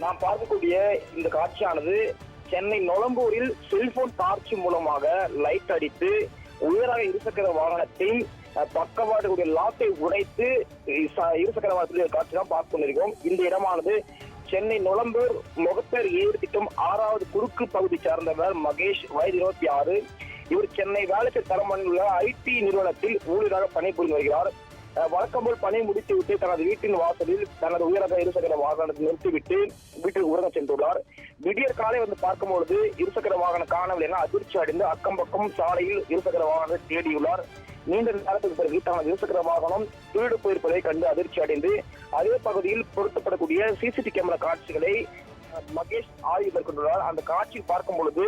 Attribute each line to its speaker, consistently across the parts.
Speaker 1: நாம் பார்க்கக்கூடிய இந்த காட்சியானது சென்னை நொளம்பூரில் செல்போன் டார்ச் மூலமாக லைட் அடித்து உயராக இருசக்கர வாகனத்தை அஹ், பக்கவாட்டு கூடிய உடைத்து இருசக்கர வாகனத்தில் காட்சி தான் பார்த்து கொண்டிருக்கிறோம். இந்த இடமானது சென்னை நுளம்பூர் முகப்பேர் ஏறு திட்டம் ஆறாவது குறுக்கு பகுதி சார்ந்தவர் மகேஷ் வயது இருபத்தி ஆறு. இவர் சென்னை வேலைக்கு தரமணியில் உள்ள ஐடி நிறுவனத்தில் ஊழியராக பணிபுரிந்து வருகிறார். வழக்கம் போல் பணி முடித்துவிட்டு தனது வீட்டின் வாசலில் தனது உயரக இருசக்கர வாகனத்தை நிறுத்திவிட்டு வீட்டில் உறங்க சென்றுள்ளார். விடியற் காலை வந்து பார்க்கும்பொழுது இருசக்கர வாகனம் காணவில்லை என அதிர்ச்சி அடைந்து அக்கம் பக்கம் சாலையில் இருசக்கர வாகனத்தை தேடியுள்ளார். நீண்ட நேரத்துக்கு பிறகு தனது இருசக்கர வாகனம் திருடு போயிருப்பதை கண்டு அதிர்ச்சி அடைந்து அதே பகுதியில் பொருத்தப்படக்கூடிய சிசிடிவி கேமரா காட்சிகளை மகேஷ் ஆய்வு மேற்கொண்டுள்ளார். அந்த காட்சியில் பார்க்கும் பொழுது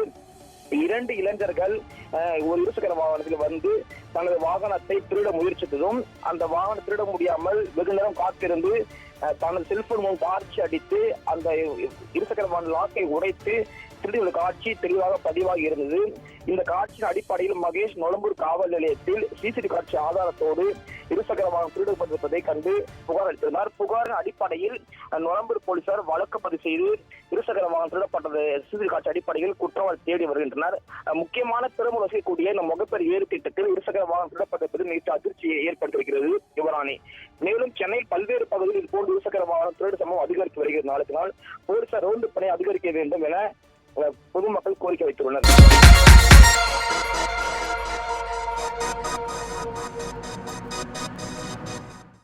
Speaker 1: இரண்டு இளைஞர்கள் அஹ், ஒரு இருசக்கர வாகனத்தில் வந்து தனது வாகனத்தை திருட முயற்சித்ததும் அந்த வாகனம் திருட முடியாமல் வெகு நேரம் காத்திருந்து தனது செல்போன் மூலம் டார்ச் அடித்து அந்த இருசக்கர வாகன லாக்கை உடைத்து திருடியுள்ள காட்சி தெளிவாக பதிவாகி இருந்தது. இந்த காட்சியின் அடிப்படையில் மகேஷ் நொளம்பூர் காவல் நிலையத்தில் சிசிடி காட்சி ஆதாரத்தோடு இருசக்கர வாகனம் திருடப்பட்டிருப்பதை கண்டு புகார் அளித்திருந்தார். புகாரின் அடிப்படையில் அஹ், நொளம்பூர் போலீசார் வழக்கு பதிவு செய்து இருசக்கர வாகனம் திருடப்பட்டது. சிசிடி காட்சி அடிப்படையில் குற்றவாளி தேடி வருகின்றனர். முக்கியமான பெருமல் வசிக்கக்கூடிய இந்த முகப்பேர் ஏறு திட்டத்தில் இருசக்கர வாகனம் திருடப்பட்டிருப்பது நேற்று அதிர்ச்சியை ஏற்படுத்தியிருக்கிறது யுவராணி மேலும் சென்னையில் பல்வேறு பகுதிகளில் இதுபோன்று இருசக்கர வாகன திருடு சம்பவம் அதிகரித்து வருகிறது. நாளுக்கு நாள் போலீசார் ரோந்து பணி அதிகரிக்க வேண்டும் என பொதுமக்கள் கோரிக்கை வைத்துள்ளனர்.